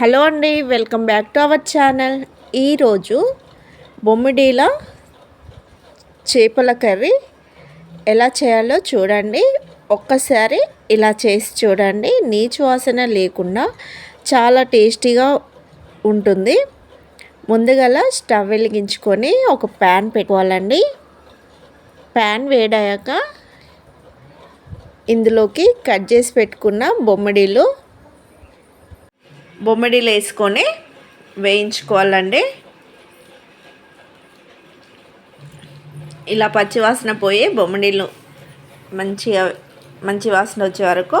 Hello అండి welcome back to our channel. ఈరోజు బొమ్మిడీల చేపల కర్రీ ఎలా చేయాలో చూడండి. ఒక్కసారి ఇలా చేసి చూడండి. నీచు వాసన లేకుండా చాలా టేస్టీగా ఉంటుంది. ముందుగల స్టవ్ వెలిగించుకొని ఒక ప్యాన్ పెట్టుకోవాలండి. ప్యాన్ వేడాక ఇందులోకి కట్ చేసి పెట్టుకున్న బొమ్మిడీలు బొమ్మిడీలు వేసుకొని వేయించుకోవాలండి. ఇలా పచ్చివాసన పోయి బొమ్మిడీలు మంచిగా మంచి వాసన వచ్చే వరకు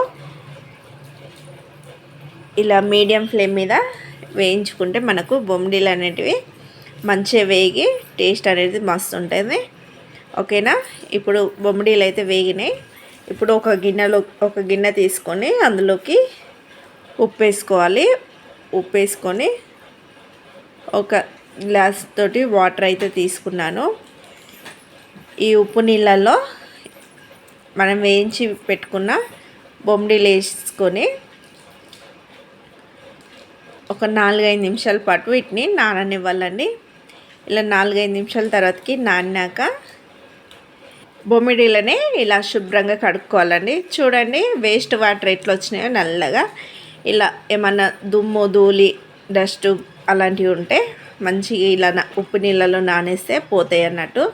ఇలా మీడియం ఫ్లేమ్ మీద వేయించుకుంటే మనకు బొమ్మిడీలు అనేటివి మంచిగా వేగి టేస్ట్ అనేది మస్తు ఉంటుంది. ఓకేనా? ఇప్పుడు బొమ్మిడీలు అయితే వేగినాయి. ఇప్పుడు ఒక గిన్నెలో ఒక గిన్నె తీసుకొని అందులోకి ఉప్పు వేసుకోవాలి. ఉప్పు వేసుకొని ఒక గ్లాస్ తోటి వాటర్ అయితే తీసుకున్నాను. ఈ ఉప్పు నీళ్ళల్లో మనం వేయించి పెట్టుకున్న బొమ్మిడీలు వేసుకొని ఒక నాలుగైదు నిమిషాల పాటు వీటిని నాననివ్వాలండి. ఇలా నాలుగైదు నిమిషాల తర్వాతకి నానాక బొమ్మిడీలనే ఇలా శుభ్రంగా కడుక్కోవాలండి. చూడండి వేస్ట్ వాటర్ ఎట్లా వచ్చినాయో నల్లగా ఇలా ఏమన్నా దుమ్ము ధూళి డస్ట్ అలాంటివి ఉంటే మంచిగా ఇలా ఉప్పు నీళ్ళలో నానేస్తే పోతాయి అన్నట్టు.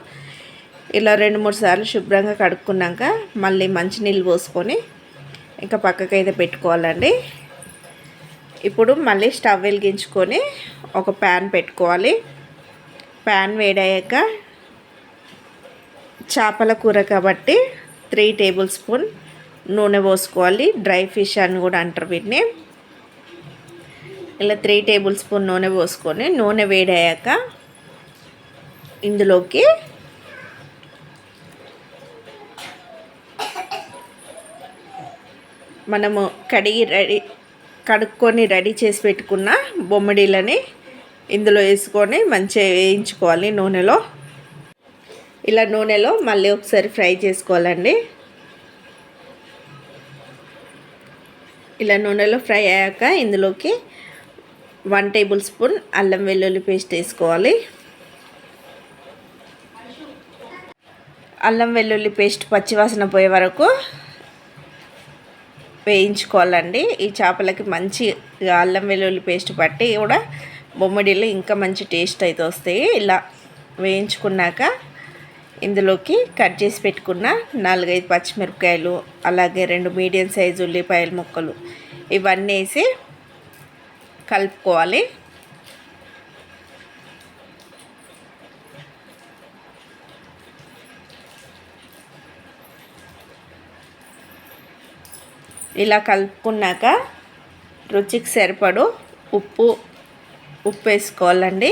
ఇలా రెండు మూడు సార్లు శుభ్రంగా కడుక్కున్నాక మళ్ళీ మంచినీళ్ళు పోసుకొని ఇంకా పక్కకైతే పెట్టుకోవాలండి. ఇప్పుడు మళ్ళీ స్టవ్ వెలిగించుకొని ఒక ప్యాన్ పెట్టుకోవాలి. ప్యాన్ వేడయ్యాక చేపల కూర కాబట్టి త్రీ టేబుల్ స్పూన్ నూనె పోసుకోవాలి. డ్రై ఫిష్ అని కూడా అంటారు వీటిని. ఇలా త్రీ టేబుల్ స్పూన్ నూనె పోసుకొని నూనె వేడయ్యాక ఇందులోకి మనము కడిగి రెడీ కడుక్కొని రెడీ చేసి పెట్టుకున్న బొమ్మడీలని ఇందులో వేసుకొని మంచిగా వేయించుకోవాలి నూనెలో. ఇలా నూనెలో మళ్ళీ ఒకసారి ఫ్రై చేసుకోవాలండి. ఇలా నూనెలో ఫ్రై అయ్యాక ఇందులోకి వన్ టేబుల్ స్పూన్ అల్లం వెల్లుల్లి పేస్ట్ వేసుకోవాలి. అల్లం వెల్లుల్లి పేస్ట్ పచ్చివాసన పోయే వరకు వేయించుకోవాలండి. ఈ చేపలకి మంచి అల్లం వెల్లుల్లి పేస్ట్ పట్టి కూడా బొమ్మడిలో ఇంకా మంచి టేస్ట్ అయితే వస్తాయి. ఇలా వేయించుకున్నాక ఇందులోకి కట్ చేసి పెట్టుకున్న నాలుగైదు పచ్చిమిరపకాయలు అలాగే రెండు మీడియం సైజు ఉల్లిపాయల ముక్కలు. ఇవన్నీ వేసి కలుపుకోవాలి. ఇలా కలుపుకున్నాక రుచికి సరిపడు ఉప్పు ఉప్పు వేసుకోవాలండి.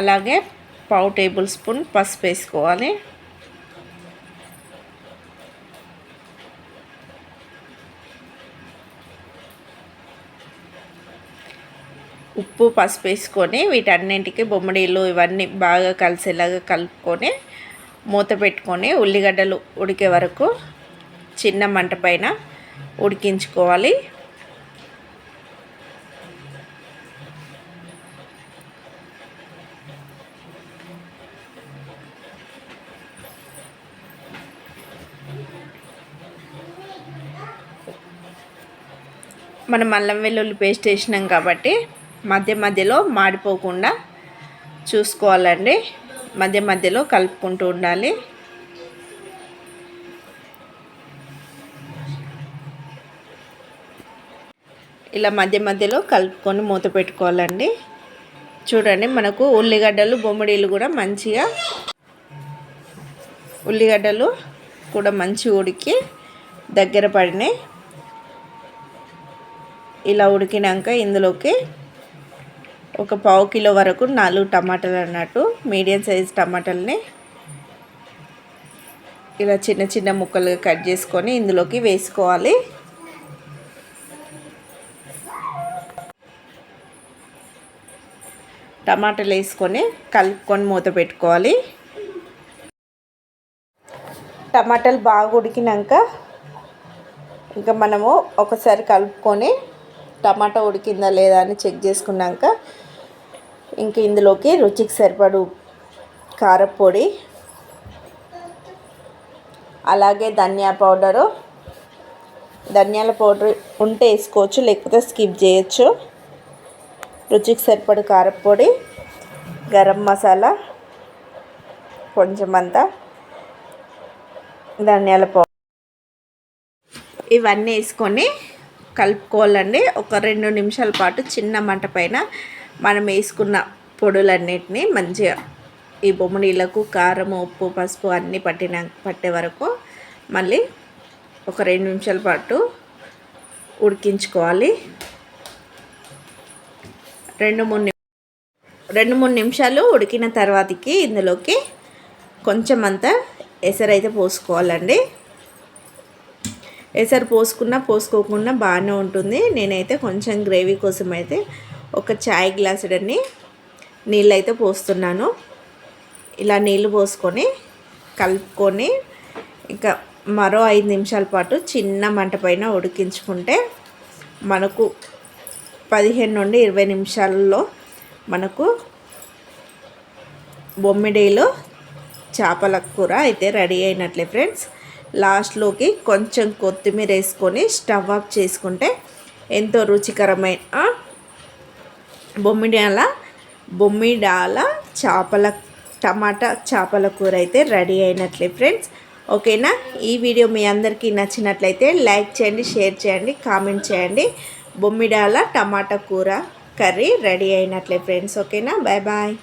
అలాగే పావు టేబుల్ స్పూన్ పసుపు వేసుకోవాలి. ఉప్పు పసుపు వేసుకొని వీటన్నింటికి బొమ్మడీలు ఇవన్నీ బాగా కలిసేలాగా కలుపుకొని మూత పెట్టుకొని ఉల్లిగడ్డలు ఉడికే వరకు చిన్న మంట పైన ఉడికించుకోవాలి. మనం అల్లం వెల్లుల్లి పేస్ట్ వేసినాం కాబట్టి మధ్య మధ్యలో మాడిపోకుండా చూసుకోవాలండి. మధ్య మధ్యలో కలుపుకుంటూ ఉండాలి. ఇలా మధ్య మధ్యలో కలుపుకొని మూత పెట్టుకోవాలండి. చూడండి మనకు ఉల్లిగడ్డలు బొమ్మడీలు కూడా మంచిగా ఉల్లిగడ్డలు కూడా మంచి ఉడికి దగ్గర పడినాయి. ఇలా ఉడికినాక ఇందులోకి ఒక పావు కిలో వరకు నాలుగు టమాటాలు అన్నట్టు మీడియం సైజ్ టమాటాలని ఇలా చిన్న చిన్న ముక్కలుగా కట్ చేసుకొని ఇందులోకి వేసుకోవాలి. టమాటాలు వేసుకొని కలుపుకొని మూత పెట్టుకోవాలి. టమాటాలు బాగా ఉడికినాక ఇంకా మనము ఒకసారి కలుపుకొని టమాటా ఉడికిందా లేదా అని చెక్ చేసుకున్నాక ఇంక ఇందులోకి రుచికి సరిపడు కారపొడి అలాగే ధనియా పౌడరు. ధనియాల పౌడర్ ఉంటే వేసుకోవచ్చు లేకపోతే స్కిప్ చేయొచ్చు. రుచికి సరిపడు కారపొడి గరం మసాలా కొంచెం అంతా ధనియాల పౌడర్. ఇవన్నీ వేసుకొని కలుపుకోవాలండి. ఒక రెండు నిమిషాల పాటు చిన్న మంట పైన మనం వేసుకున్న పొడులన్నిటిని మంచిగా ఈ బొమ్మడీలకు కారం ఉప్పు పసుపు అన్నీ పట్టిన పట్టే వరకు మళ్ళీ ఒక రెండు నిమిషాల పాటు ఉడికించుకోవాలి. రెండు మూడు రెండు మూడు నిమిషాలు ఉడికిన తర్వాతకి ఇందులోకి కొంచెం అంతా ఎసరైతే పోసుకోవాలండి. ఎసరు పోసుకున్నా పోసుకోకుండా బాగానే ఉంటుంది. నేనైతే కొంచెం గ్రేవీ కోసం అయితే ఒక చాయ్ గ్లాసుడని నీళ్ళు అయితే పోస్తున్నాను. ఇలా నీళ్ళు పోసుకొని కలుపుకొని ఇంకా మరో ఐదు నిమిషాల పాటు చిన్న మంట పైన ఉడికించుకుంటే మనకు పదిహేను నుండి ఇరవై నిమిషాల్లో మనకు బొమ్మిడీలో చేపల కూర అయితే రెడీ అయినట్లే ఫ్రెండ్స్. లాస్ట్లోకి కొంచెం కొత్తిమీర వేసుకొని స్టవ్ ఆఫ్ చేసుకుంటే ఎంతో రుచికరమైన బొమ్మిడాల బొమ్మిడాల చేపల టమాటా చేపల కూర అయితే రెడీ అయినట్లే ఫ్రెండ్స్. ఓకేనా? ఈ వీడియో మీ అందరికీ నచ్చినట్లయితే లైక్ చేయండి షేర్ చేయండి కామెంట్ చేయండి. బొమ్మిడాల టమాటా కూర కర్రీ రెడీ అయినట్లే ఫ్రెండ్స్. ఓకేనా? Bye bye.